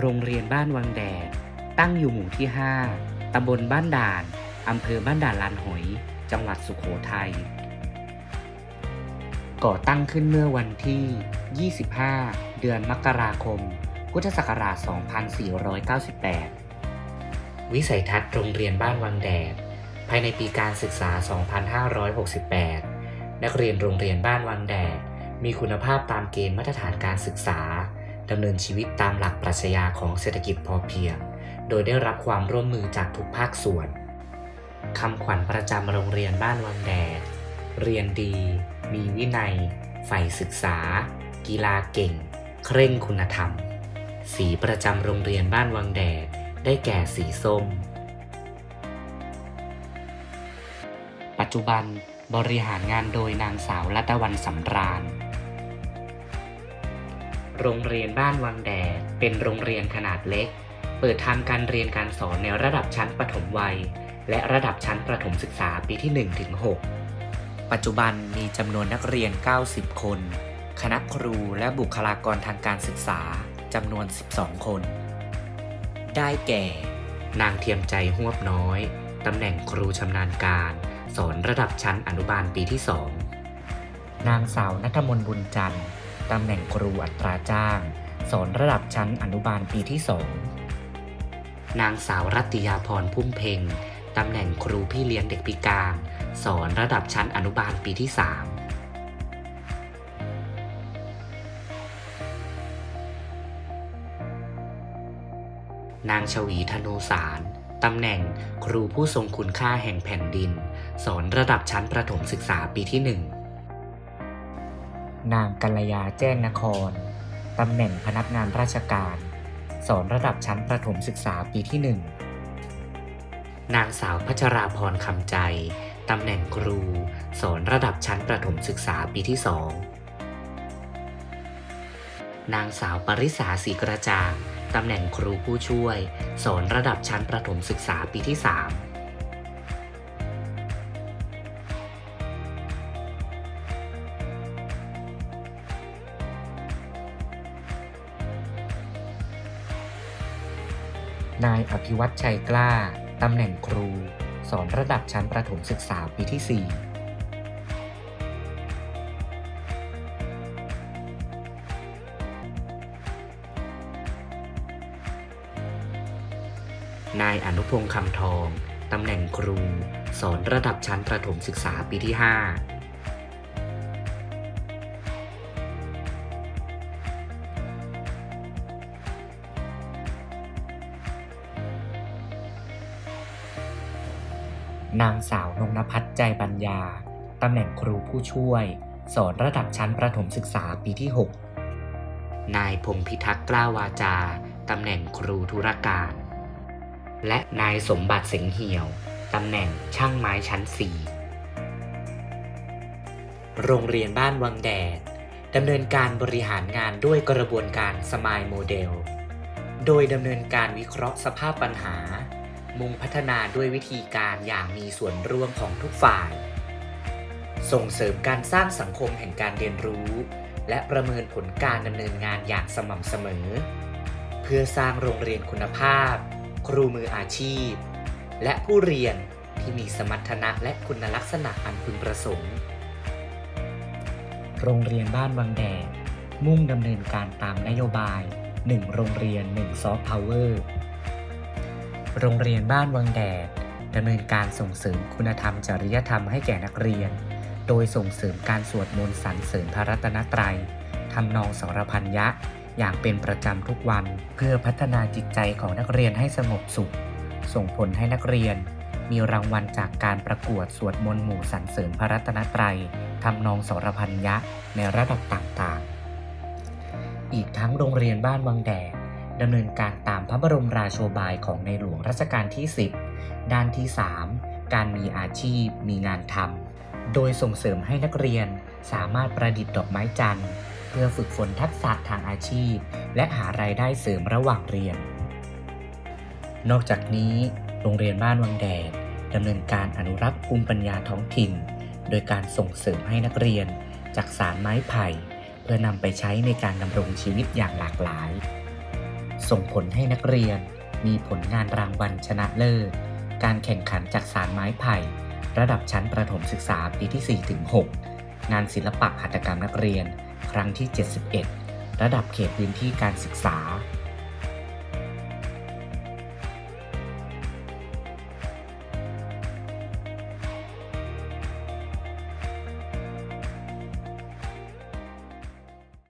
โรงเรียนบ้านวังแดด ตั้งอยู่หมู่ที่ 5 ตำบลบ้านด่าน อำเภอบ้านด่านลานหอย จังหวัดสุขโขทัย ก่อตั้งขึ้นเมื่อวันที่ 25 เดือนมกราคม พุทธศักราช 2498 วิสัยทัศน์โรงเรียนบ้านวังแดด ภายในปีการศึกษา 2568 นักเรียนโรงเรียนบ้านวังแดด มีคุณภาพตามเกณฑ์มาตรฐานการศึกษา ดำเนินชีวิตตามหลักปรัชญาของเศรษฐกิจพอเพียง โดยได้รับความร่วมมือจากทุกภาคส่วนคำขวัญประจำโรงเรียนบ้านวังแดด เรียนดี มีวินัย ใฝ่ศึกษา กีฬาเก่ง เคร่งคุณธรรม สีประจำโรงเรียนบ้านวังแดด ได้แก่สีส้ม ปัจจุบันบริหารงานโดยนางสาวรัตวันสำราญ โรงเรียนบ้านวังแดด เป็นโรงเรียนขนาดเล็ก เปิดทำการเรียนการสอนในระดับชั้นประถมวัย และระดับชั้นประถมศึกษาปีที่1ถึง6ปัจจุบันมีจำนวนนักเรียน 90 คน คณะครูและบุคลากรทางการศึกษาจำนวน 12 คน ได้แก่ นางเทียมใจหวบน้อยตำแหน่งครูชำนาญการ สอนระดับชั้นอนุบาลปีที่ 2 นางสาวนัทมนบุญจันทร์ ตำแหน่งครูอัตราจ้าง สอนระดับชั้นอนุบาลปีที่2นางสาวรัตยาพรพุ่มเพ็งตำแหน่งครูพี่เลี้ยงเด็กพิการ สอนระดับชั้นอนุบาลปีที่3นางชวีธนูสารตำแหน่งครูผู้ทรงคุณค่าแห่งแผ่นดิน สอนระดับชั้นประถมศึกษาปีที่1นึ นางกัลยาแจ้งนคร ตำแหน่งพนักงานราชการ สอนระดับชั้นประถมศึกษาปีที่1นางสาวพัชราพรคำใจ ตำแหน่งครู สอนระดับชั้นประถมศึกษาปีที่2นางสาวปริษาศรีกระจ่าง ตำแหน่งครูผู้ช่วย สอนระดับชั้นประถมศึกษาปีที่3 นายอภิวัตชัยกล้า ตำแหน่งครู สอนระดับชั้นประถมศึกษาปีที่ 4นายอนุพงษ์คำทอง ตำแหน่งครู สอนระดับชั้นประถมศึกษาปีที่ 5 นางสาวนงนภัทรใจปัญญา ตำแหน่งครูผู้ช่วย สอนระดับชั้นประถมศึกษาปีที่ 6 นายพงพิทักษ์กล้าวาจา ตำแหน่งครูธุรการ และนายสมบัติเสงเหี่ยว ตำแหน่งช่างไม้ชั้น 4 โรงเรียนบ้านวังแดดดำเนินการบริหารงานด้วยกระบวนการสมายโมเดล โดยดำเนินการวิเคราะห์สภาพปัญหา มุ่งพัฒนาด้วยวิธีการอย่างมีส่วนร่วมของทุกฝ่าย ส่งเสริมการสร้างสังคมแห่งการเรียนรู้ และประเมินผลการดำเนินงานอย่างสม่ำเสมอ เพื่อสร้างโรงเรียนคุณภาพ ครูมืออาชีพ และผู้เรียนที่มีสมรรถนะและคุณลักษณะอันพึงประสงค์ โรงเรียนบ้านวังแดดมุ่งดำเนินการตามนโยบาย 1 โรงเรียน1ซอฟต์พาวเวอร์ โรงเรียนบ้านวังแดดดำเนินการส่งเสริมคุณธรรมจริยธรรมให้แก่นักเรียน โดยส่งเสริมการสวดมนต์สรรเสริญพระรัตนตรัยทำนองสรพันยะ อย่างเป็นประจำทุกวัน เพื่อพัฒนาจิตใจของนักเรียนให้สงบสุข ส่งผลให้นักเรียน มีรางวัลจากการประกวดสวดมนต์หมู่สรรเสริญพระรัตนตรัยทำนองสรพันยะในระดับต่างๆ อีกทั้งโรงเรียนบ้านวังแดด ดำเนินการตามพระบรมราโชบายของในหลวงรัชกาลที่ 10 ด้านที่ 3 การมีอาชีพมีงานทำ โดยส่งเสริมให้นักเรียนสามารถประดิษฐ์ดอกไม้จันทร์ เพื่อฝึกฝนทักษะทางอาชีพ และหารายได้เสริมระหว่างเรียน นอกจากนี้โรงเรียนบ้านวังแดดดำเนินการอนุรักษ์ภูมิปัญญาท้องถิ่น โดยการส่งเสริมให้นักเรียนจากสารไม้ไผ่ เพื่อนำไปใช้ในการดำรงชีวิตอย่างหลากหลาย ส่งผลให้นักเรียน มีผลงานรางวัลชนะเลิศ การแข่งขันจากสารไม้ไผ่ ระดับชั้นประถมศึกษาปีที่4ถึง6งานศิลปะหัตถกรรมนักเรียน ครั้งที่ 71 ระดับเขตพื้นที่การศึกษา